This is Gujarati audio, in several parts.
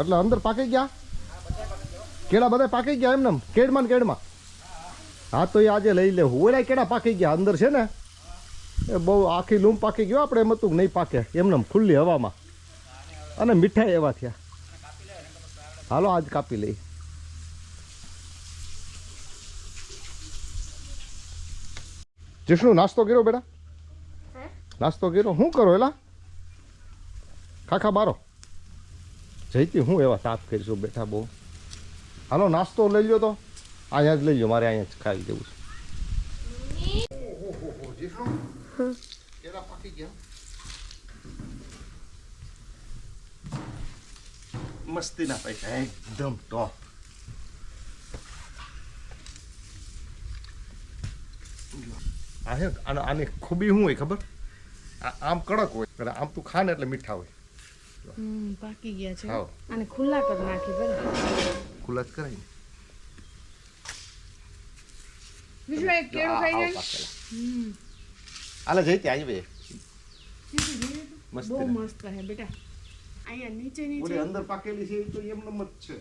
એટલે અંદર પાકી ગયા? કેળા બધા પાકી ગયા એમને? કેડમાં ને કેડમાં હા તો એ આજે લઈ લેવું. ઓલા કેળા પાકી ગયા અંદર છે ને? એ બહુ આખી લૂમ પાકી ગયો આપણે એમ હતું નહીં પાકે. એમને ખુલ્લી હવામાં. અને મીઠાઈ એવા થયા. હાલો આજ કાપી લઈ જીષ્ણુ નાસ્તો કર્યો બેટા? નાસ્તો કર્યો? શું કરો એલા? ખાખા બારો? જઈતી હું એવા સાફ કરીશું બેઠા બહુ. હાલો, નાસ્તો લઈ લ્યો તો. અહીંયા જ લઈ લો મારે અહીંયા જ ખાઈ દેવું છે. મસ્તીના પૈસા, એકદમ ટોપ આને આની ખૂબી શું હોય ખબર? આમ કડક હોય આમ તું ખા ને એટલે મીઠા હોય. હમ પાકી ગયા છે. હાવ. અને ખુલ્લા કરી નાખી બરાબર ખુલ્લા જ કરાય બીજું એક કેળું ખાઈ જાય. હમ. આલે જઈતી આવી મસ્ત બહુ મસ્ત હે બેટા. અહીંયા નીચે નીચે. અંદર પાકેલી છે તો એમનેમ જ છે.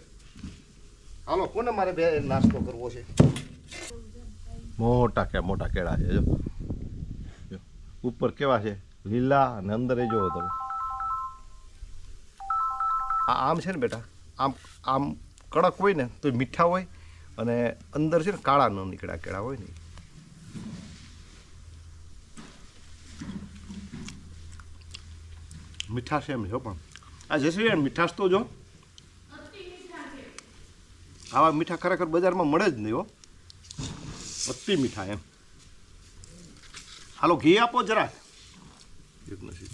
હાલો કોને મારે બે નાસ્તો કરવો છે? મોટા કે મોટા કેળા છે જો. ઉપર કેવા છે? લીલા અને અંદર એ જોવો તમે. આ આમ છે ને બેટા, આમ આમ કડક હોય ને તો મીઠા હોય અને અંદર છે ને કાળા ન નીકળ્યા કેળા હોય ને. મીઠાશ એમ છે પણ. આ જસરી મીઠાશ તો જો. આવા મીઠા ખરેખર બજારમાં મળે જ નહીં હો. અતિ મીઠા એમ. હાલો, ઘી આપો જરા એક નથી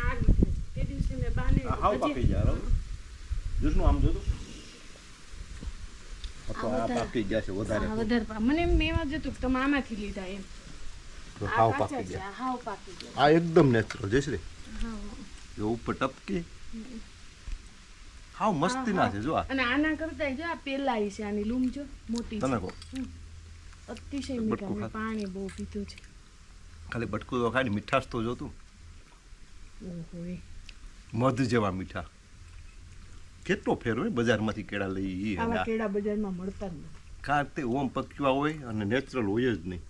આ રીતે. તે દિવસે મેં બાને હાવ પાકી ગયા જુસનું આમ જોતું તો? આ આ પાકી ગયા છે વધારે વધારે મને એમ એમાં જ કે તમે આમાંથી લીધા એમ. હાવ પાકી ગયા. હાવ પાકી ગયા. આ એકદમ નેચરલ જયશ્રી. હાવ. ઉપર ટપકી. હાવ મસ્તીના છે જો આ. અને આના કરતા જો આ પેલાઈ છે આની લૂમ જો મોટી કહો? અતિશય મીઠા પાણી બહુ પીધું છે. ખાલી બટકું તો ખાલી મીઠાશ તો જોતું. ઓહો. મધ જેવા મીઠા. કેટલો ફેર હોય બજારમાંથી કેળા લઈ ઈ આવા કેળા બજારમાં મળતા જ નથી. કારણ તે ઓમ પક્યા હોય અને નેચરલ હોય જ નહીં.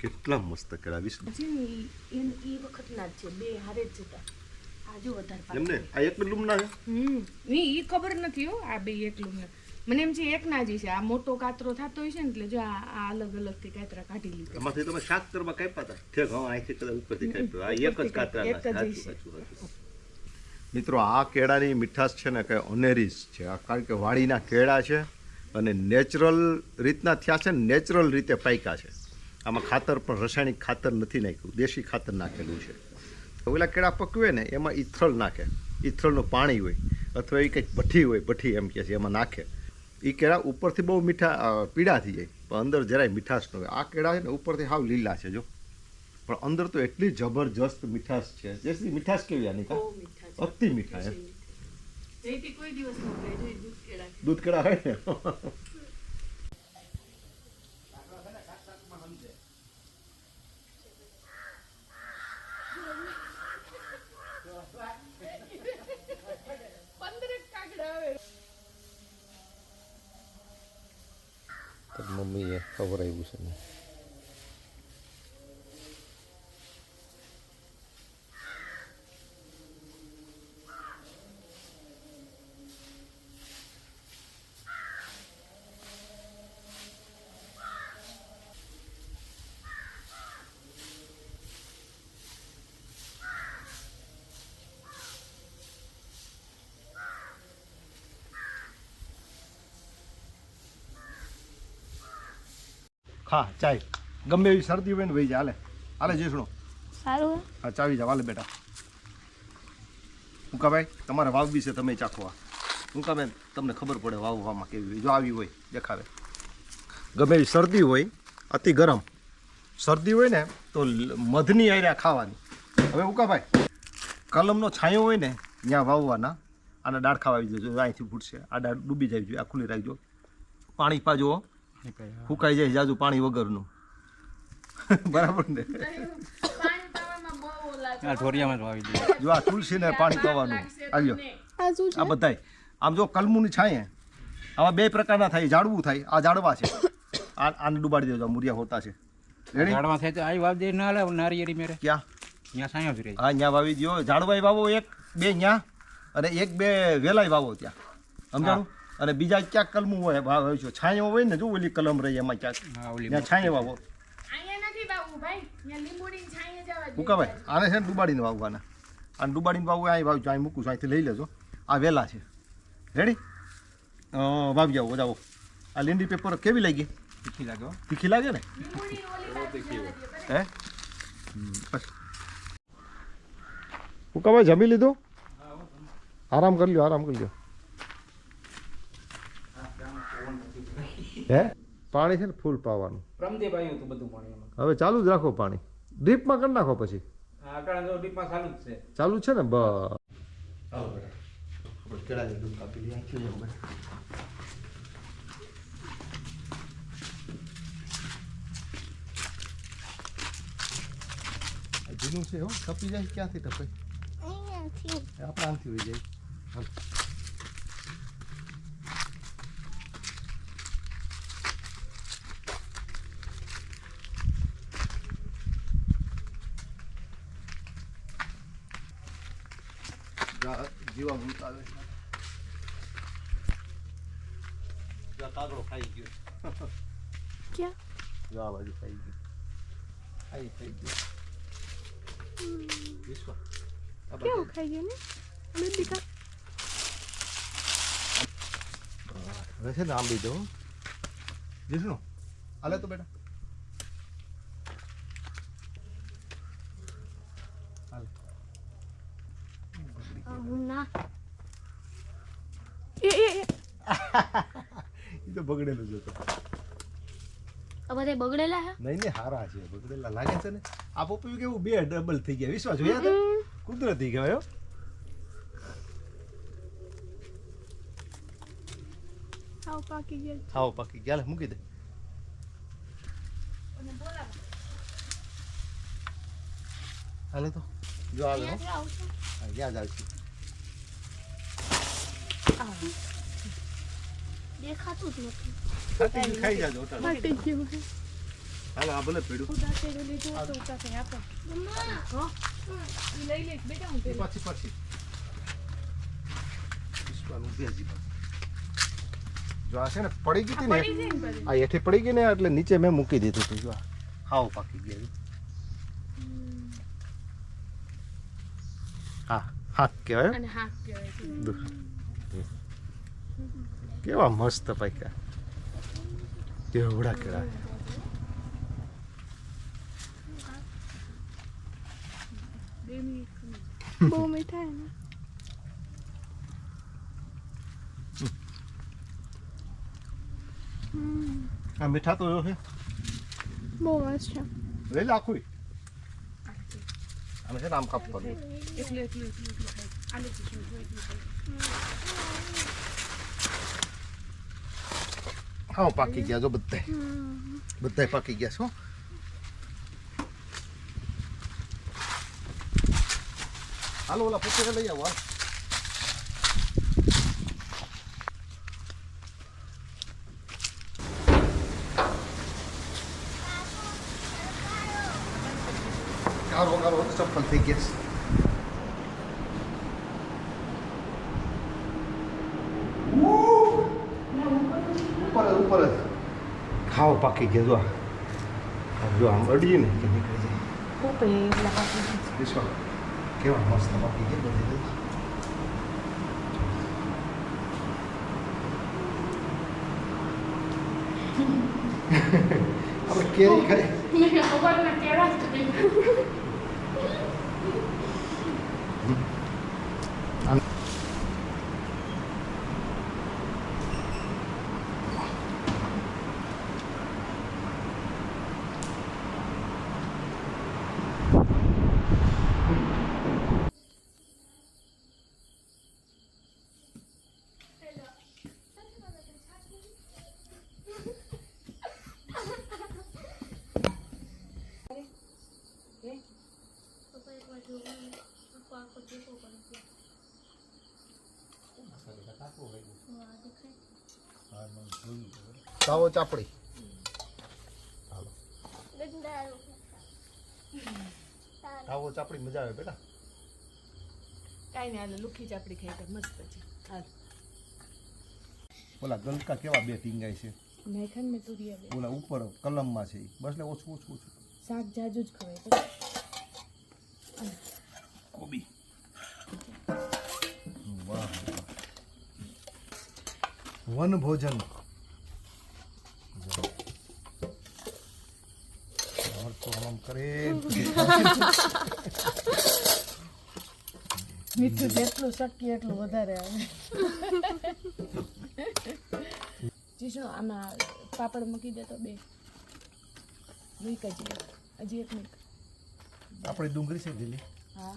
કેટલા મસ્ત કેળા વિશે ઈ વખતના જ છે બે હારે જ જતા. આ વધારે એમને? આ એક લૂમના છે? હમ. ઈ ઈ ખબર નથી હો આ બે એક ને મને એમ છે એક ના જ છે. આ મોટો કાતરો થતો હોય છે ને એટલે જો આ અલગ અલગથી કાતરા કાઢી લીધા. એમાંથી તમે કરવા કાપ્યા હતા? ઠેક હા અહીંથી કદાચ ઉપરથી કાપ્યો. આ એક જ કાતરા એક જ. મિત્રો, આ કેળાની મીઠાશ છે ને કે અનેરીસ છે. કારણ કે વાડીના કેળા છે અને નેચરલ રીતના થયા છે નેચરલ રીતે પાક્યા છે. આમાં ખાતર પણ રાસાયણિક ખાતર નથી નાખ્યું, દેશી ખાતર નાખેલું છે. ઓલા કેળા પકવે ને, એમાં ઈથળ નાખે. ઈથળનું પાણી હોય અથવા એ કંઈક ભઠ્ઠી હોય, ભઠ્ઠી એમ કહે છે, એમાં નાખે. એ કેળા ઉપરથી બહુ મીઠા પીળા થઈ જાય, પણ અંદર જરાય મીઠાશ ન હોય. આ કેળા છે ને ઉપરથી હાવ લીલા છે, જો. પણ અંદર તો એટલી જબરજસ્ત મીઠાશ છે. જેથી મીઠાશ કેવી આની કા અતિ મીઠા એમ દૂધ કેળા હોય ને પંદરેક કાગડા આવે મમ્મીએ ખબર આવ્યું છે ને ખા ચાય. ગમે એવી શરદી હોય ને ભાઈ હાલે. હાલે જઈશું સારું હા. ચાવી જાવ હાલે બેટા. ભાઈ તમારે વાવવી છે તમે ચાખવા બેન તમને ખબર પડે વાવવામાં કેવી જો આવી હોય દેખાવે. ગમે એવી શરદી હોય અતિ ગરમ. શરદી હોય ને તો મધની આર્યા ખાવાની. હવે ઉકાભાઈ કલમનો છાંયો હોય ને ત્યાં વાવવાના. અને ડાળ ખાવા આવી જજો અહીંથી ફૂટશે. આ ડાળ ડૂબી જાય આ ખુલ્લી રાખજો. પાણી પાજો. ફૂંકાઈ જાય જાજુ પાણી વગરનું. બરાબર ને? આ ઢોરિયામાં જ વાવી દીધું જો આ તુલસીને પાણી પાવાનું. આવ્યો. આ બધાય. આમ જો કલમુની છાંયે. આવા બે પ્રકારના થાય ઝાડવું થાય. આ ઝાડવા છે. આ આને ડુબાડી દેજો મુરિયા હોતા છે. ઝાડવા થાય તો આ વાવી દે ના લે નારિયેરી મેરે. ક્યાં? ત્યાં સાયો જ રહે. હા ત્યાં વાવી દો ઝાડવાય વાવો એક બે ત્યાં અને એક બે વેલાય વાવો ત્યાં. સમજાણું? અને બીજા ક્યાંક કલમું હોય વાવ્યું છે. છાંયો હોય ને જો ઓલી કલમ રહી એમાં ક્યાંક. છાંયો વાવો નથી ભાઈ. આને છે ને ડુબાડીને વાવવાના. આને ડુબાડીને વાવવું અહીં વાવજો અહીં મૂકું છું અહીંથી લઈ લેજો. આ વહેલા છે. રેડી વાવી આવો જાઓ. આ લીંડી પેપર કેવી લાગી? તીખી લાગે તીખી લાગે ને? હે ઓલી બાજુ જવા દે. હે? મૂકાભાઈ જમી લીધું? આરામ કરી લ્યો આરામ કરી લ્યો. હે? પાણી છે ને ફૂલ પાવાનું. રમદેવ આવ્યું હતું બધું પાણી હવે ચાલુ જ રાખો પાણી. ડ્રીપમાં કરી નાખો પછી. ચાલુ જ છે. ચાલુ છે ને? બસ. જૂનું છે હો. ટપી જાય ક્યાંથી ટપાય આપણા આપણે આમથી હોઈ જાય. જીવા ભૂત આવે જા કાગડો ખાઈ ગયો ક્યાં જો આ બાજુ ખાઈ ગયો ખાઈ ખાઈ ગયો વિશ્વ કેવું ખાઈ ગયું ને બેબી કા હવે છે ને આંબી દો જીસણો હાલે તો બેટા હાલે હું એ એ એ. એ તો બગડેલું જોતો આ બધા બગડેલા હે? નહીં હારા છે બગડેલા લાગે છે ને. આ પપ્પી કેવું બે ડબલ થઈ ગયા વિશ્વાસ જોયા હતા કુદરતી કહેવાય હો. પાકી ગયા ખાઓ પાકી ગયા લે, મૂકી દે. હાલે તો. જો આવે જ આવશે. દેખાતું જ નથી ખાઈ જાજો હાલો આ ભલે પડ્યું ઉદાસેલું લીધું હતું, ઉદાસે આપો. હો? લઈ લઈશ બેટા હું પાછી પાછી વિશ્વાનું ભેજી જો આ છે ને પડી ગઈ હતી ને. આ હેઠે પડી ગઈ ને એટલે નીચે મેં મૂકી દીધું હતું જો હાવ પાકી ગયા હા હા કહેવાય. અને કહેવાય. કેવા મસ્ત પૈકા કેવડા કેળા. બહુ મીઠા આ મીઠા તો છે બહુ મસ્ત છે લઈ લે આખું આને છે ને કાપવાનું એટલું એટલું એટલું એટલું ખાય. આલુ ચીઝ જો એટલું ખાય. હાવ પાકી ગયા જો બધા. બધાય પાકી ગયા છો. હાલો, ઓલા પૂછે લઈ આવો કારો તો ચપ્પલ થઈ ગયા છે. ઉપર જ, ઉપર જ ખાવ પાકી ગયા. જો. જો આમ અડીએ ને કે નીકળી જાય. કેવા મસ્ત પાકી ગયા બધી આપણે કેરી ખાઈ. મેં ચાપડી. હાલો. જ ચાપડી મજા આવે બેટા. કાંઈ નહીં હાલે લુખી ચાપડી ખાઈ તો મસ્ત છે. હાલ. ઓલા ગલકા કેવા બે ટીંગાય છે? નાખન મે મેં તુરિયા બે ઓલા ઉપર કલમમાં છે બસ એટલે ઓછું ઓછું ઓછું. શાક જાજુ જ ખવાય? કોબી. વન ભોજન. મીઠું જેટલું શક્ય એટલું વધારે આવે. જીશુ આમાં પાપડ મૂકી દે તો બે. મૂક હજી. હજી એક મૂક આપણી ડુંગળી છે લીલી. હા.